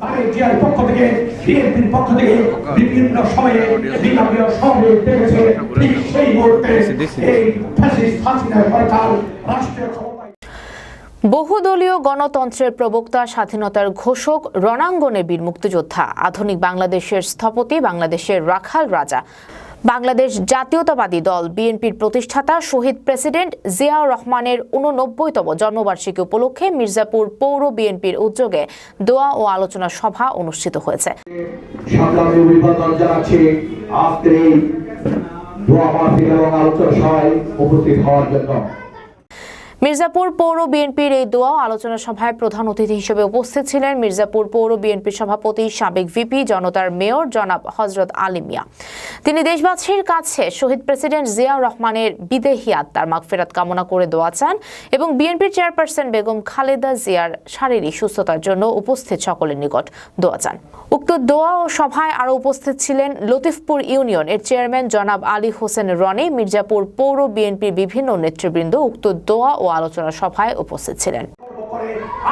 তারেক পক্ষ থেকে, বিএনপির পক্ষ থেকে বিভিন্ন সময়ে বিভাগীয় ঠিক সেই মুহূর্তে এই ফ্যাসিস্ট সরকার রাষ্ট্রীয় বহুদলীয় গণতন্ত্রের প্রবক্তা, স্বাধীনতার ঘোষক রণাঙ্গনে বীর মুক্তিযোদ্ধা, আধুনিক বাংলাদেশের স্থপতি, বাংলাদেশের রাখাল রাজা। বাংলাদেশ জাতীয়তাবাদী দল, বিএনপির প্রতিষ্ঠাতা শহীদ প্রেসিডেন্ট জিয়াউর রহমানের উননব্বইতম জন্মবার্ষিকী উপলক্ষে মির্জাপুর পৌর বিএনপির উদ্যোগে দোয়া ও আলোচনা সভা অনুষ্ঠিত হয়েছে। আলোচনা সভায় উপস্থিত হওয়ার জন্য। মির্জাপুর পৌর বিএনপির এই দোয়া আলোচনা সভায় প্রধান অতিথি হিসেবে উপস্থিত ছিলেন মির্জাপুর পৌর বিএনপির সভাপতি সাবেক ভিপি, জনতার মেয়র জনাব হজরত আলী মিয়া। তিনি দেশবাসীর কাছে শহীদ প্রেসিডেন্ট জিয়াউর রহমানের বিদেহী আত্মার মাগফেরাত কামনা করে দোয়া চান এবং বিএনপির চেয়ারপারসন বেগম খালেদা জিয়ার শারীরিক সুস্থতার জন্য উপস্থিত সকলের নিকট দোয়া চান। উক্ত দোয়া ও সভায় আরও উপস্থিত ছিলেন লতিফপুর ইউনিয়ন এর চেয়ারম্যান জনাব আলী হোসেন রনি, মির্জাপুর পৌর বিএনপির বিভিন্ন নেতৃবৃন্দ। উক্ত দোয়া ও আলোচনা সভায় উপস্থিত ছিলেন।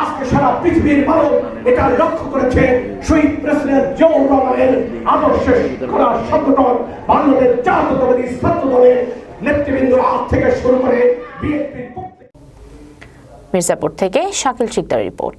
আজকে সারা পৃথিবীর মানুষ এটা লক্ষ্য করেছে শহীদ প্রেসিডেন্ট জিয়াউর রহমানের আদর্শে করা সংগঠন বাংলাদেশ জাতীয়তাবাদী ছাত্র দলের নেতৃবৃন্দ আজ থেকে শুরু করে বিএনপির মির্জাপুর থেকে শাকিল শিকদার রিপোর্ট।